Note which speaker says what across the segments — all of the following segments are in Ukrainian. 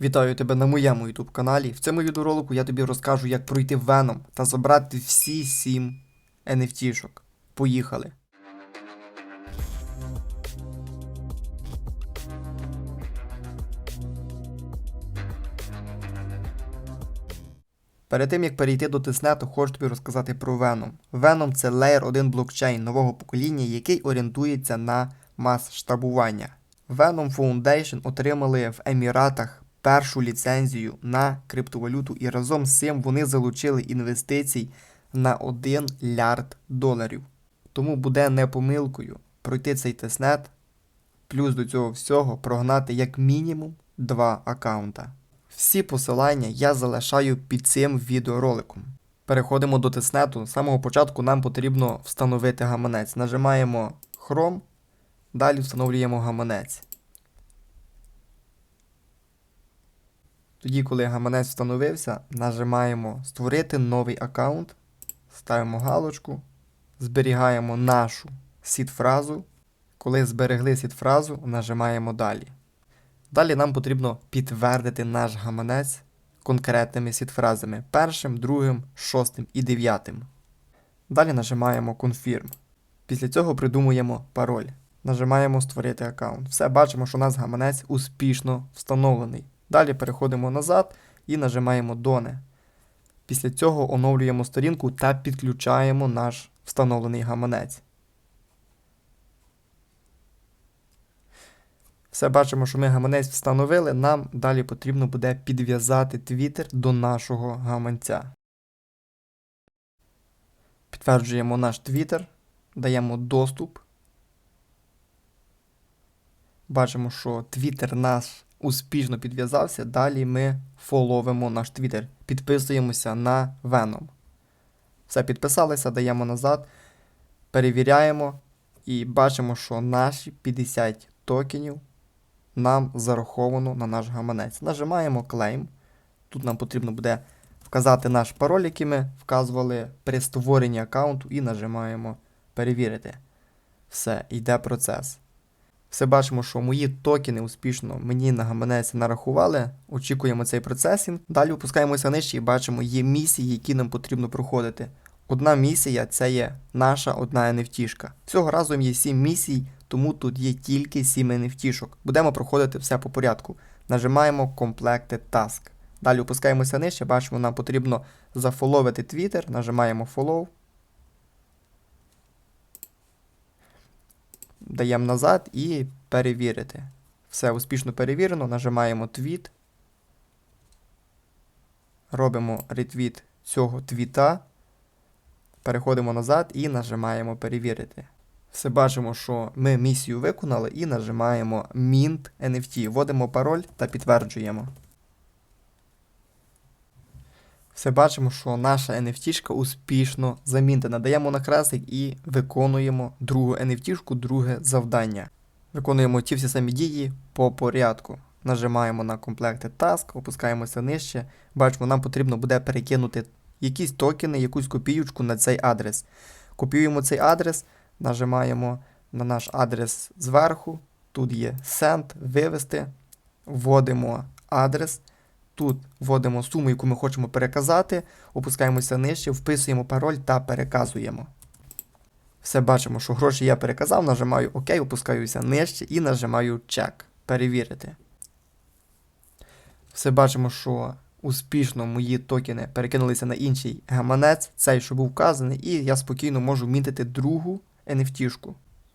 Speaker 1: Вітаю тебе на моєму YouTube каналі. В цьому відеоролику я тобі розкажу, як пройти Venom та забрати всі 7 NFT-шок. Поїхали! Перед тим як перейти до тиснету, хочу тобі розказати про Venom. Venom це Layer 1 блокчейн нового покоління, який орієнтується на масштабування. Venom Foundation отримали в Еміратах першу ліцензію на криптовалюту, і разом з цим вони залучили інвестицій на 1 лярд доларів. Тому буде не помилкою пройти цей тестнет, плюс до цього всього прогнати як мінімум два аккаунта. Всі посилання я залишаю під цим відеороликом. Переходимо до тестнету. З самого початку нам потрібно встановити гаманець. Нажимаємо Chrome, далі встановлюємо гаманець. Тоді, коли гаманець встановився, нажимаємо Створити новий аккаунт, ставимо галочку, зберігаємо нашу сід-фразу. Коли зберегли сід-фразу, нажимаємо Далі. Далі нам потрібно підтвердити наш гаманець конкретними сід-фразами першим, другим, шостим і дев'ятим. Далі нажимаємо Confirm. Після цього придумуємо пароль. Нажимаємо Створити аккаунт. Все, бачимо, що у нас гаманець успішно встановлений. Далі переходимо назад і нажимаємо Доне. Після цього оновлюємо сторінку та підключаємо наш встановлений гаманець. Все бачимо, що ми гаманець встановили. Нам далі потрібно буде підв'язати Twitter до нашого гаманця. Підтверджуємо наш Twitter, даємо доступ. Бачимо, що Twitter наш успішно підв'язався. Далі ми фоловимо наш Twitter. Підписуємося на Venom. Все підписалися, даємо назад, перевіряємо і бачимо, що наші 50 токенів нам зараховано на наш гаманець. Нажимаємо Claim. Тут нам потрібно буде вказати наш пароль, який ми вказували при створенні аккаунту, і нажимаємо Перевірити. Все, йде процес. Все бачимо, що мої токени успішно мені на гаманець нарахували. Очікуємо цей процесінг. Далі опускаємося нижче і бачимо, є місії, які нам потрібно проходити. Одна місія це є наша одна NFT-шка. Цього разу є 7 місій, тому тут є тільки 7 NFT-шок. Будемо проходити все по порядку. Нажимаємо комплекти Task. Далі опускаємося нижче, бачимо, нам потрібно зафоловити Twitter, нажимаємо Follow. Даємо назад і перевірити. Все успішно перевірено, нажимаємо твіт. Робимо ретвіт цього твіта. Переходимо назад і нажимаємо перевірити. Все бачимо, що ми місію виконали і нажимаємо Mint NFT. Вводимо пароль та підтверджуємо. Все бачимо, що наша NFT успішно замінтена. Даємо на хрестик і виконуємо другу NFT, друге завдання. Виконуємо ті всі самі дії по порядку. Нажимаємо на комплекти Task, опускаємося нижче. Бачимо, нам потрібно буде перекинути якісь токени, якусь копіючку на цей адрес. Копіюємо цей адрес, нажимаємо на наш адрес зверху. Тут є Send, вивести, вводимо адрес. Тут вводимо суму, яку ми хочемо переказати, опускаємося нижче, вписуємо пароль та переказуємо. Все бачимо, що гроші я переказав, нажимаю ОК, опускаюся нижче і нажимаю чек. Перевірити. Все бачимо, що успішно мої токени перекинулися на інший гаманець, цей, що був вказаний, і я спокійно можу мінтити другу NFT-шку.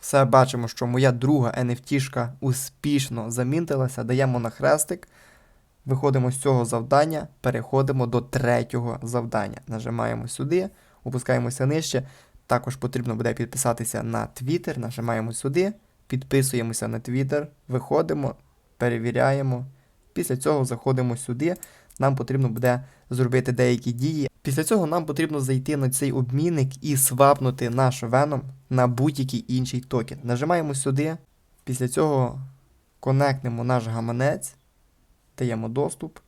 Speaker 1: Все бачимо, що моя друга NFT-шка успішно замінтилася, даємо на хрестик. Виходимо з цього завдання, переходимо до третього завдання. Нажимаємо сюди, опускаємося нижче. Також потрібно буде підписатися на Twitter, нажимаємо сюди, підписуємося на Twitter, виходимо, перевіряємо. Після цього заходимо сюди. Нам потрібно буде зробити деякі дії. Після цього нам потрібно зайти на цей обмінник і свапнути наш Venom на будь-який інший токен. Нажимаємо сюди. Після цього конектнемо наш гаманець даємо доступ,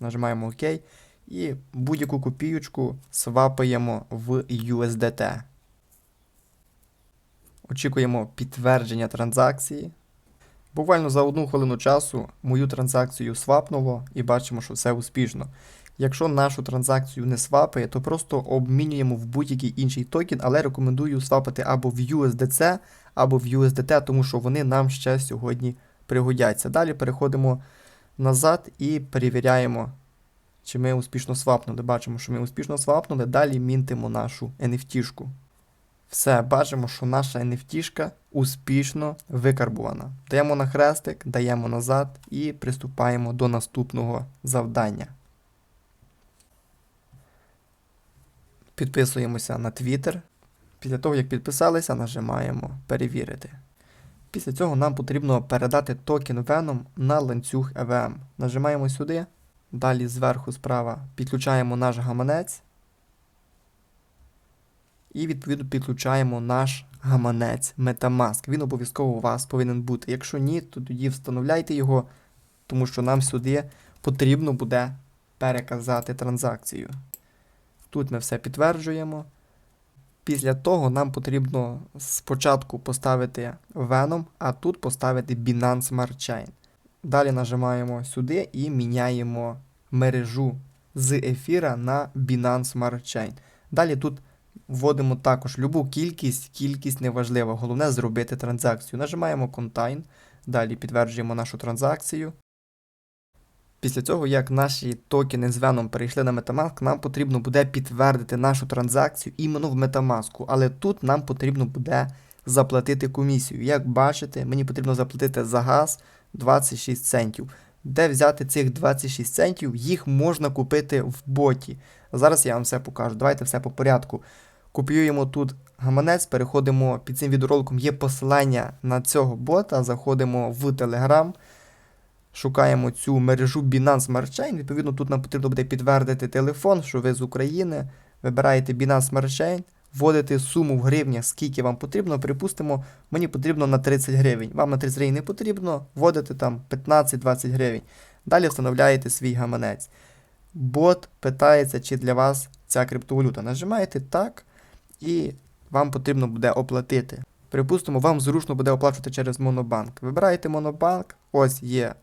Speaker 1: нажимаємо ОК і будь-яку копіючку свапаємо в USDT. Очікуємо підтвердження транзакції. Буквально за одну хвилину часу мою транзакцію свапнуло і бачимо, що все успішно. Якщо нашу транзакцію не свапає, то просто обмінюємо в будь-який інший токен, але рекомендую свапати або в USDC, або в USDT, тому що вони нам ще сьогодні пригодяться. Далі переходимо назад і перевіряємо, чи ми успішно свапнули. Бачимо, що ми успішно свапнули. Далі мінтимо нашу NFT-шку. Все, бачимо, що наша NFT успішно викарбувана. Даємо на хрестик, даємо назад і приступаємо до наступного завдання. Підписуємося на Twitter. Після того, як підписалися, нажимаємо перевірити. Після цього нам потрібно передати токен Venom на ланцюг EVM. Нажимаємо сюди. Далі зверху справа підключаємо наш гаманець. І відповідно підключаємо наш гаманець Metamask. Він обов'язково у вас повинен бути. Якщо ні, то тоді встановляйте його, тому що нам сюди потрібно буде переказати транзакцію. Тут ми все підтверджуємо. Після того нам потрібно спочатку поставити Venom, а тут поставити Binance Smart Chain. Далі нажимаємо сюди і міняємо мережу з ефіра на Binance Smart Chain. Далі тут вводимо також любу кількість, кількість неважлива. Головне зробити транзакцію. Нажимаємо Contain, далі підтверджуємо нашу транзакцію. Після цього, як наші токени з Venom перейшли на Metamask, нам потрібно буде підтвердити нашу транзакцію іменно в Metamask. Але тут нам потрібно буде заплатити комісію. Як бачите, мені потрібно заплатити за газ 26 центів. Де взяти цих 26 центів, їх можна купити в боті. Зараз я вам все покажу. Давайте все по порядку. Копіюємо тут гаманець, переходимо під цим відеороликом, є посилання на цього бота, заходимо в Telegram, шукаємо цю мережу Binance Smart Chain. Відповідно, тут нам потрібно буде підтвердити телефон, що ви з України. Вибираєте Binance Smart Chain, вводите суму в гривнях, скільки вам потрібно. Припустимо, мені потрібно на 30 гривень. Вам на 30 гривень не потрібно, вводите там 15-20 гривень. Далі встановляєте свій гаманець. Бот питається, чи для вас ця криптовалюта. Нажимаєте так, і вам потрібно буде оплатити. Припустимо, вам зручно буде оплачувати через Монобанк. Вибираєте Монобанк, ось є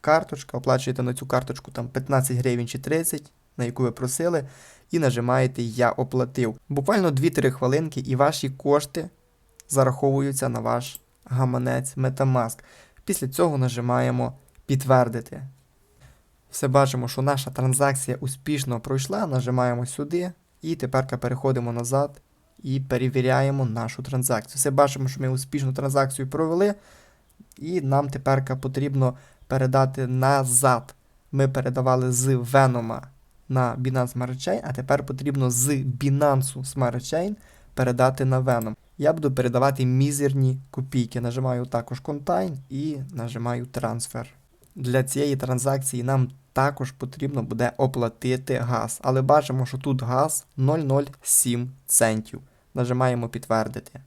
Speaker 1: карточка, оплачуєте на цю карточку там 15 гривень чи 30, на яку ви просили, і нажимаєте Я оплатив. Буквально 2-3 хвилинки, і ваші кошти зараховуються на ваш гаманець Metamask. Після цього нажимаємо Підтвердити. Все бачимо, що наша транзакція успішно пройшла. Нажимаємо сюди, і тепер переходимо назад і перевіряємо нашу транзакцію. Все бачимо, що ми успішну транзакцію провели, і нам тепер потрібно передати назад. Ми передавали з Venom на Binance Smart Chain, а тепер потрібно з Binance Smart Chain передати на Venom. Я буду передавати мізерні копійки. Нажимаю також Contain і нажимаю Transfer. Для цієї транзакції нам також потрібно буде оплатити газ. Але бачимо, що тут газ 0,07 центів. Нажимаємо підтвердити.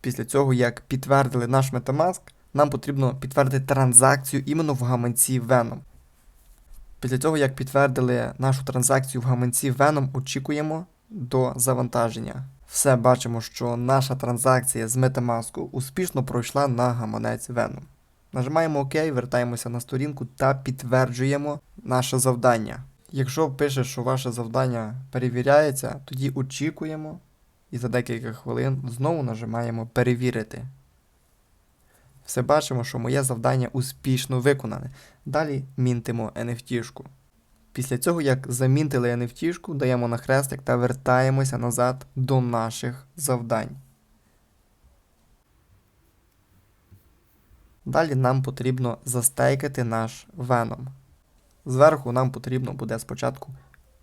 Speaker 1: Після цього, як підтвердили наш Metamask, нам потрібно підтвердити транзакцію іменно в гаманці Venom. Після цього, як підтвердили нашу транзакцію в гаманці Venom, очікуємо до завантаження. Все бачимо, що наша транзакція з Metamask успішно пройшла на гаманець Venom. Нажимаємо ОК, вертаємося на сторінку та підтверджуємо наше завдання. Якщо пише, що ваше завдання перевіряється, тоді очікуємо і за декілька хвилин знову нажимаємо перевірити. Все бачимо, що моє завдання успішно виконане. Далі мінтимо NFT-шку. Після цього, як замінтили NFT-шку, даємо на хрестик та вертаємося назад до наших завдань. Далі нам потрібно застейкати наш Venom. Зверху нам потрібно буде спочатку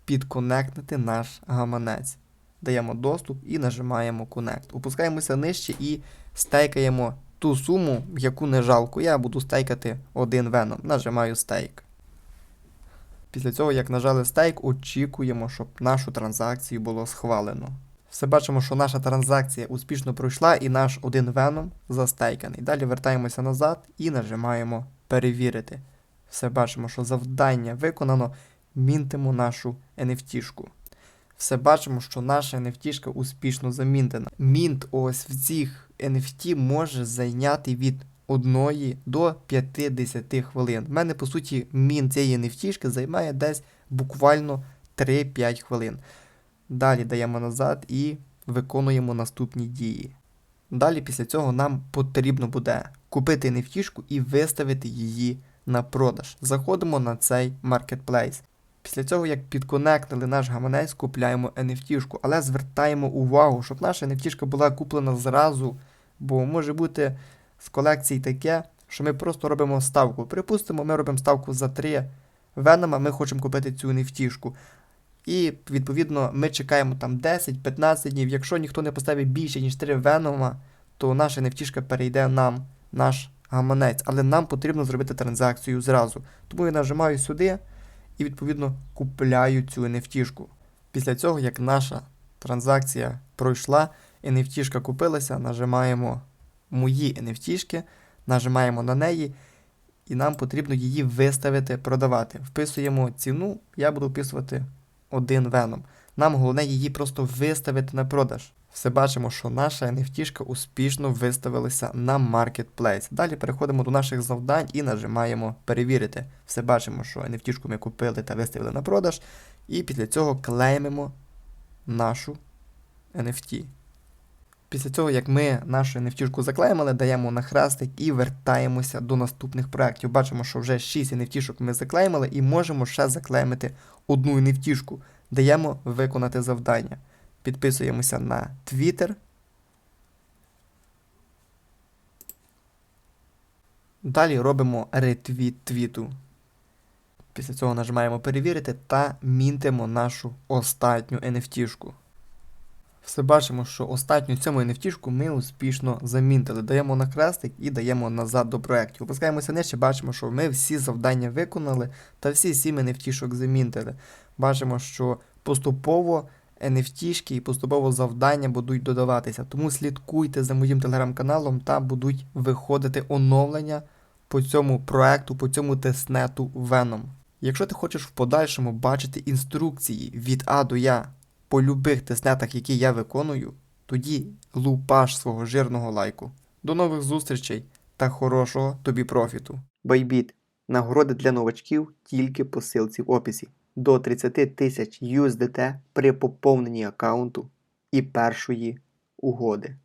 Speaker 1: підконектити наш гаманець. Даємо доступ і нажимаємо Connect. Опускаємося нижче і стейкаємо ту суму, яку не жалко. Я буду стейкати один Venom. Нажимаю стейк. Після цього, як нажали стейк, очікуємо, щоб нашу транзакцію було схвалено. Все бачимо, що наша транзакція успішно пройшла і наш один Venom застейканий. Далі вертаємося назад і нажимаємо перевірити. Все бачимо, що завдання виконано. Мінтимо нашу NFT-шку. Все бачимо, що наша NFT успішно замінтена. Мінт ось в цих NFT може зайняти від 1 до 50 хвилин. В мене, по суті, мін цієї нефтішки займає десь буквально 3-5 хвилин. Далі даємо назад і виконуємо наступні дії. Далі після цього нам потрібно буде купити нефтішку і виставити її на продаж. Заходимо на цей маркетплейс. Після цього, як підконектили наш гаманець, купляємо NFT-шку, але звертаємо увагу, щоб наша NFT-шка була куплена зразу, бо може бути з колекцій таке, що ми просто робимо ставку. Припустимо, ми робимо ставку за 3 венома, ми хочемо купити цю NFT-шку. І, відповідно, ми чекаємо там 10-15 днів. Якщо ніхто не поставить більше, ніж 3 венома, то наша нефтішка перейде нам, наш гаманець. Але нам потрібно зробити транзакцію зразу. Тому я нажимаю сюди і, відповідно, купляю цю NFT-шку. Після цього, як наша транзакція пройшла, NFT-шка купилася, нажимаємо мої NFT-шки, нажимаємо на неї, і нам потрібно її виставити, продавати. Вписуємо ціну, я буду вписувати один веном. Нам головне її просто виставити на продаж. Все бачимо, що наша NFT успішно виставилася на Marketplace. Далі переходимо до наших завдань і нажимаємо перевірити. Все бачимо, що NFT ми купили та виставили на продаж. І після цього клеймимо нашу NFT. Після цього, як ми нашу NFT заклеймили, даємо на хрестик і вертаємося до наступних проєктів. Бачимо, що вже 6 NFT ми заклеймили і можемо ще заклеймити одну NFT. Даємо виконати завдання. Підписуємося на Twitter. Далі робимо ретвіт твіту. Після цього нажимаємо перевірити та мінтимо нашу останню NFT-шку. Все бачимо, що останню цьому NFT ми успішно замінтили. Даємо на хрестик і даємо назад до проєктів. Опускаємося нижче, бачимо, що ми всі завдання виконали та всі 7 NFT замінтили. Бачимо, що поступово NFT і поступово завдання будуть додаватися. Тому слідкуйте за моїм телеграм-каналом, там будуть виходити оновлення по цьому проекту, по цьому тестнету Venom. Якщо ти хочеш в подальшому бачити інструкції від А до Я по любих тестнетах, які я виконую, тоді лупаш свого жирного лайку. До нових зустрічей та хорошого тобі профіту. Байбіт. Нагороди для новачків тільки по ссылці в описі. До 30 тисяч USDT при поповненні аккаунту і першої угоди.